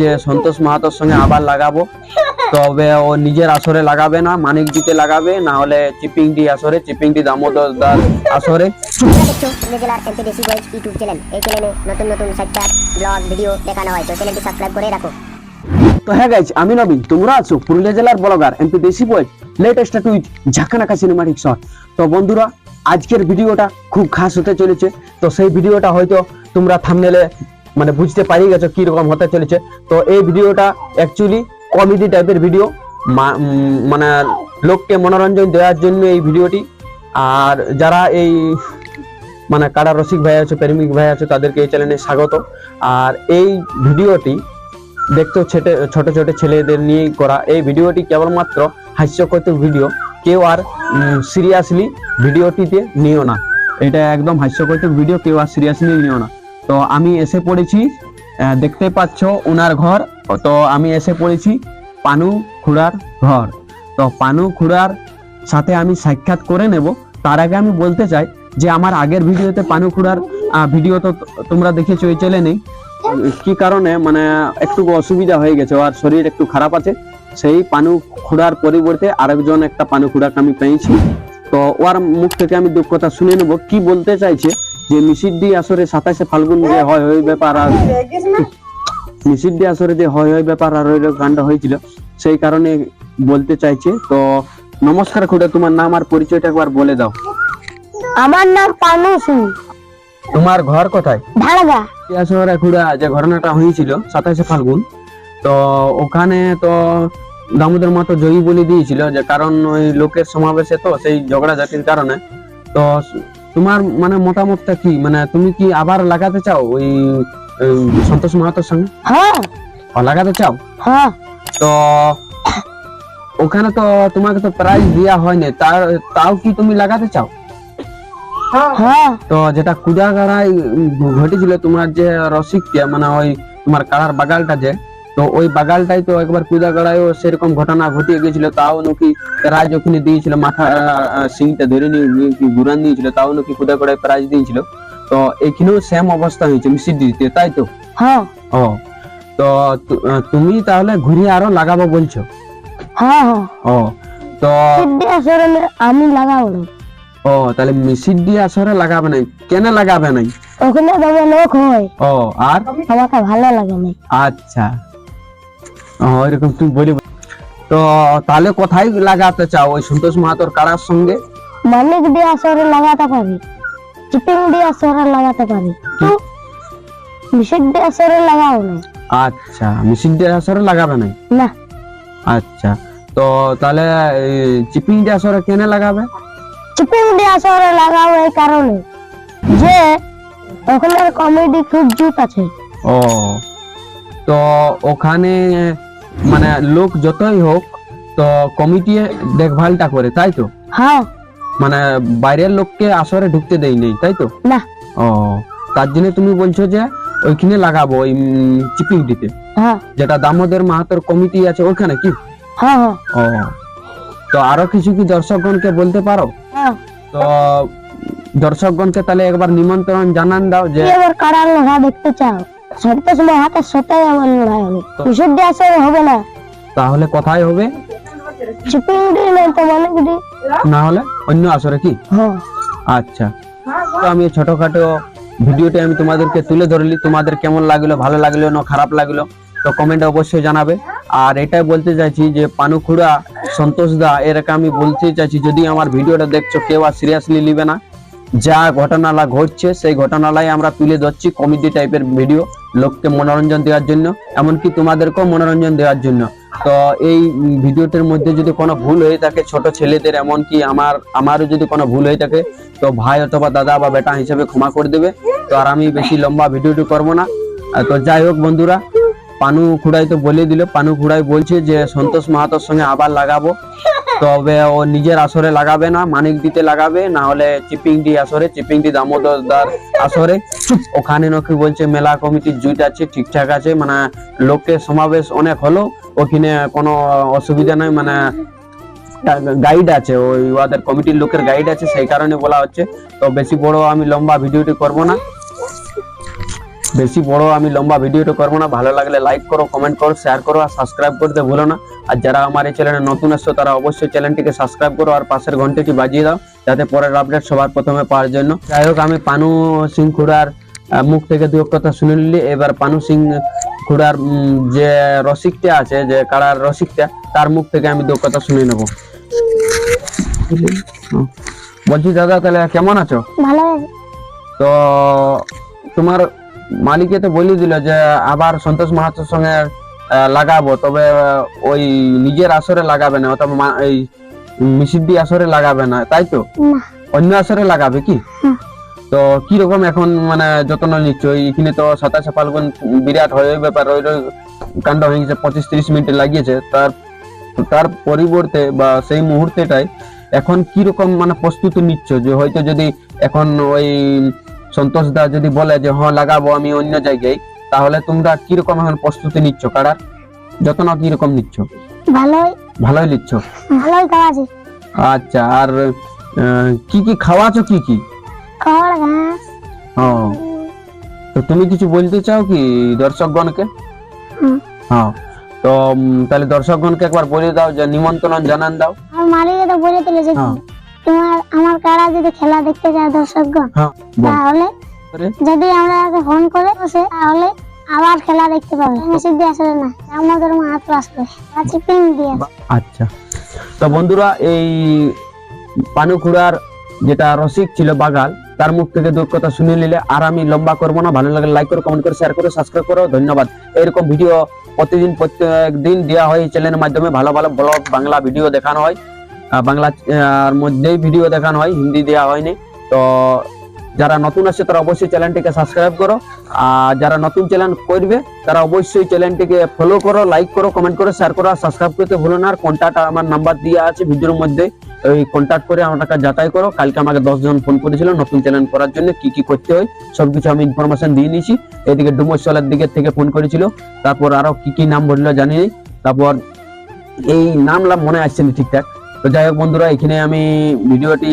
যে সন্তোষ মাহাতোর সঙ্গে আবার লাগাবো। তবে ও নিজের আসরে লাগাবে না মানিক দিতে লাগাবে না হলে চিপিংডি আসরে চিপিংডি দামোদর দাস আসরে। তোমরা দেখছ পুরুলিয়া জেলার MP Desi boys YouTube channel. এই চ্যানেলে নতুন নতুন সাক্ষাৎ ব্লগ ভিডিও দেখানো হয় তো চ্যানেলটি সাবস্ক্রাইব করে রাখো। তো হ্যাঁ গাইজ আমি নবীন তোমরা আছো পুরুলিয়া জেলার blogger MP Desi boys latest tweet ঝাঁকানাকা সিনেমাটিক শট তো বন্ধুরা আজকের ভিডিওটা খুব খাস হতে চলেছে। তো সেই ভিডিওটা হয়তো তোমরা থামনেলে মানে বুঝতে পারি গেছো কি রকম হতে চলেছে। তো এই ভিডিওটা অ্যাকচুয়ালি কমেডি টাইপের ভিডিও মানে লোককে মনোরঞ্জন দেওয়ার জন্য এই ভিডিওটি। আর যারা এই মানে কারা রসিক ভাই আছে, প্রেমিক ভাই আছে, তাদেরকে এই চ্যানেলে স্বাগত। আর এই ভিডিওটি দেখতো ছোট ছোট ছোট ছেলেদের নিয়েই করা। এই ভিডিওটি কেবলমাত্র হাস্যকৌতুক ভিডিও। কেউ আর সিরিয়াসলি ভিডিওটিতে নিও না। এটা একদম হাস্যকৌতুক ভিডিও, কেউ আর সিরিয়াসলি নিও না। তো আমি এসে পড়েছি দেখতে পাচ্ছ ওনার ঘর। তো আমি এসে পড়েছি পানু খুড়ার ঘর। তো পানু খুড়ার সাথে আমি সাক্ষাৎ করে নেব। তার আগে আমি বলতে চাই যে আমার আগের ভিডিওতে পানু খুড়ার ভিডিও তো তোমরা দেখেছ, এই চ্যানেলেই কি কারণে? মানে একটু অসুবিধা হয়ে গেছে আর শরীর একটু খারাপ আছে। সেই পানু খুড়ার পরিবর্তে আরেকজন একটা পানু খুড়াকে আমি পেয়েছি। তো ওর মুখ থেকে আমি দুঃখতা শুনে নেব। কি বলতে চাইছে? যে মিসিদ্দি আসরে সাতাশে ফাল্গুন যে হয় ওই ব্যাপার আর মিসিদ্দি আসরে যে হয় ওই ব্যাপার আর ওই গানটা হয়েছিল সেই কারণে বলতে চাইছে। তো নমস্কার খুড়া তোমার নাম আর পরিচয়টা একবার বলে দাও। আমার নাম পানু সিং। তোমার ঘর কোথায়? ধারগা আসরে খুড়া যে ঘটনাটা হয়েছিল সাতাশে ফাল্গুন তো ওখানে তো দামোদর মাতো জয়ী বলে দিয়েছিল যে কারণ ওই লোকের সমাবেশে তো সেই ঝগড়া জাতির কারণে তো তোমার মানে মতামতটা কি? মানে তুমি কি আবার লাগাতে চাও ওই সন্তোষ মাহাতোর সঙ্গে? হ্যাঁ। লাগাতে চাও? হ্যাঁ। তো ওখানে তো তোমাকে তো প্রাইজ দেওয়া হয়নি। তার তাও কি তুমি লাগাতে চাও? হ্যাঁ। তো যেটা কুদাগাড়ায় ঘটেছিল তোমার যে রসিকটা মানে ওই তোমার কালার বাগালটা যে তো ওই বাগালটাই তো একবার কুদাগাড়ায়ও সেরকম ঘটনা ঘটিয়ে গেছিল তাও নাকি প্রাইজ ওখানে দিয়েছিল মাথা সিংটা ধরে নিয়ে গুরান দিয়েছিল তাও নাকি কুদাগাড়ায় প্রাইজ দিয়েছিল। তো এখানেও সেম অবস্থা হয়েছে দিতে তাই তো? হ্যাঁ। ও তো তুমি তাহলে ঘুরিয়ে আরও লাগাবো বলছো? হ্যাঁ হ্যাঁ। ও তো আমি লাগাবো। ও তাহলে আসরে লাগাবে নাই কেন লাগাবে নাই? ওখানে লোক হয়। ও আর? আমাকে ভালো লাগে না আচ্ছা। এরকম তুমি বলি তো তাহলে কোথায় লাগাতে চাও? ওই সন্তোষ মাহাতোর কারার সঙ্গে? মানিক দিয়ে আসরে লাগাতে পারি। চিপিং দিয়ে আসরে লাগাতে পারি। বিশেষ দিয়ে আসরে লাগাবো না আচ্ছা মিশিऩদের আসরে লাগাবে না না। আচ্ছা তো তাহলে চিপিং দিয়ে আসরে কেনে লাগাবে? চিপিং দিয়ে আসরে লাগাবো এই কারণে যে ওখানে কমেডি খুব জুত আছে। ও তো ওখানে মানে লোক যতই হোক তো কমিটি দেখভালটা করে তাই তো? হ্যাঁ। মানে বাইরের লোককে আসরে ঢুকতে দেয় নেই তাই তো? না। ও তার জন্য তুমি বলছো যে ওইখানে লাগাবো ওই চিপিং দিতে। হ্যাঁ। যেটা দামোদর মাহাতোর কমিটি আছে ওখানে কি? হ্যাঁ হ্যাঁ। ও তো আরও কিছু কি দর্শকগণকে বলতে পারো? হ্যাঁ। তো দর্শকগণকে তাহলে একবার নিমন্ত্রণ জানান দাও যে এবার কারার লড়া দেখতে চাও? সন্তোষ হাতের সাথে আমার লড়াই হবে বিশুদ্ধ আসরে হবে না। তাহলে কোথায় হবে? চিপিং দিয়ে নাই তো মানিক দি না হলে অন্য আসরে কি? হ্যাঁ। আচ্ছা। তো আমি ছোটখাটো ভিডিওটি আমি তোমাদেরকে তুলে ধরলি। তোমাদের কেমন লাগল ভালো লাগল না খারাপ লাগল তো কমেন্টে অবশ্যই জানাবে। আর এটাই বলতে চাইছি যে পানুখুড়া সন্তোষ দা এরকম আমি বলতে চাইছি যদি আমার ভিডিওটা দেখছ কেউ আর সিরিয়াসলি নিবে না। যা ঘটনালা ঘটছে সেই ঘটনালাই আমরা তুলে ধরছি কমেডি টাইপের ভিডিও। লোককে মনোরঞ্জন দেওয়ার জন্য, এমনকি তোমাদেরকেও মনোরঞ্জন দেওয়ার জন্য। তো এই ভিডিওটির মধ্যে যদি কোনো ভুল হয়ে থাকে, ছোট ছেলেদের এমনকি আমার, আমারও যদি কোনো ভুল হয়ে থাকে, তো ভাই অথবা দাদা বা বেটা হিসেবে ক্ষমা করে দেবে। তো আর আমি বেশি লম্বা ভিডিওটি করব না। তো যাই হোক বন্ধুরা, পানু খুড়াই তো বলে দিল, পানু খুড়াই বলছে যে সন্তোষ মাহাতোর সঙ্গে আবার লাগাবো। তবে ও নিজের আসরে লাগাবে না, মানিক দিতে লাগাবে না হলে চিপিংডি আসরে চিপিংডি দামোদর দার আসরে। ওখানে নাকি বলছে মেলা কমিটির জুট আছে, ঠিকঠাক আছে মানে লোকের সমাবেশ অনেক হলো, ওখানে কোনো অসুবিধা নাই মানে গাইড আছে, ওই ওদের কমিটির লোকের গাইড আছে, সেই কারণে বলা হচ্ছে। তো বেশি বড় আমি লম্বা ভিডিওটি করব না। বেশি বড় আমি লম্বা ভিডিওটা করব না। ভালো লাগলে লাইক করো কমেন্ট করো শেয়ার করো আর সাবস্ক্রাইব করতে ভুলো না। আর যারা আমার এই চ্যানেলে নতুন এসছো তারা অবশ্যই চ্যানেলটিকে সাবস্ক্রাইব করো আর পাশের ঘন্টাটি বাজিয়ে দাও যাতে পরের আপডেট সবার প্রথমে পাওয়ার জন্য। যাই হোক আমি পানু সিং খুড়ার মুখ থেকে দু কথা শুনে নিলি। এবার পানু সিং খুড়ার যে রসিকটা আছে যে কাড়ার রসিকটা তার মুখ থেকে আমি দু কথা শুনে নেব। বলছি দাদা তাহলে কেমন আছো? ভালো। তো তোমার মালিকে তো বলে দিল যে আবার সন্তোষ মাহাতোর সঙ্গে লাগাবো। তবে ওই নিজের আসরে লাগাবে না অথবা এই মিসিদ্দি আসরে লাগাবে না তাই তো? অন্য আসরে লাগাবে কি? তো কি রকম এখন মানে যত্ন নিচ্ছ? এইখানে তো সাতাশে ফাল্গুন বিরাট হয়ে ব্যাপার ওই কাণ্ড হয়ে গেছে পঁচিশ তিরিশ মিনিট লাগিয়েছে। তার তার পরিবর্তে বা সেই মুহূর্তেটাই এখন কি রকম মানে প্রস্তুতি নিচ্ছ? যে হয়তো যদি এখন ওই সন্তোষ দা যদি বলে যে হ্যাঁ লাগাবো আমি অন্য জায়গায় তাহলে তোমরা কি রকম এখন প্রস্তুতি নিচ্ছ কারার যত্ন কি রকম নিচ্ছ? ভালোই। ভালোই নিচ্ছ? ভালোই খাওয়া আছে। আচ্ছা আর কি কি খাওয়াছো কি কি? খড় ঘাস। ও। তো তুমি কিছু বলতে চাও কি দর্শকগণকে? হ্যাঁ তো তাহলে দর্শকগণকে একবার বলে দাও যে নিমন্ত্রণ জানান দাও। আমার মালিকে তো বলে দিল যে হ্যাঁ। আমার কারা যদি খেলা দেখতে যায় দর্শকগণ হ্যাঁ তাহলে যদি আমরা ফোন করে বসে তাহলে আবার খেলা দেখতে পাবে। মেসেজ দিয়ে আসলে না। আমাদের মাহাতো আসবে আর চিপিং দিয়ে। আচ্ছা। তো বন্ধুরা এই পানুখুড়ার যেটা রসিক ছিল বাগাল তার মুখ থেকে দু কথা শুনে নিলে আর আমি লম্বা করব না। ভালো লাগলে লাইক করো কমেন্ট করে শেয়ার করো সাবস্ক্রাইব করো। ধন্যবাদ। এরকম ভিডিও প্রতিদিন প্রত্যেক দিন দেওয়া হয় এই চ্যানেলের মাধ্যমে। ভালো ভালো ব্লগ বাংলা ভিডিও দেখানো হয়। আহ, বাংলা মধ্যেই ভিডিও দেখানো হয় হিন্দি দেওয়া হয়নি। তো যারা নতুন আছে তারা অবশ্যই চ্যানেলটিকে সাবস্ক্রাইব করো। আর যারা নতুন চ্যানেল করবে তারা অবশ্যই চ্যানেলটিকে ফলো করো লাইক করো কমেন্ট করো শেয়ার করো আর সাবস্ক্রাইব করতে ভুলো না। আর কন্ট্যাক্ট আমার নাম্বার দেওয়া আছে ভিডিওর মধ্যে। ওই কন্ট্যাক্ট করে আমাকে যাচাই করো। কালকে আমাকে দশজন ফোন করেছিল নতুন চ্যানেল করার জন্য কি কি করতে হয় সব কিছু আমি ইনফরমেশন দিয়ে নিয়েছি। এদিকে ডুমসলার দিকের থেকে ফোন করেছিল। তারপর আরও কি কি নাম বলল জানি তারপর এই নামলাম মনে আসছে না ঠিকঠাক। তো যাই হোক বন্ধুরা, এখানে আমি ভিডিওটি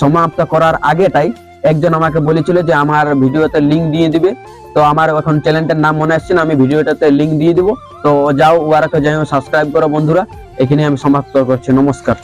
সমাপ্ত করার আগেটাই একজন আমাকে বলেছিল যে আমার ভিডিওতে লিঙ্ক দিয়ে দিবে। তো আমার এখন চ্যানেলটার নাম মনে আসছে না, আমি ভিডিওটাতে লিঙ্ক দিয়ে দিব। তো যাও, ওয়ারাকে যাই সাবস্ক্রাইব করো বন্ধুরা। এখানে আমি সমাপ্ত করছি। নমস্কার।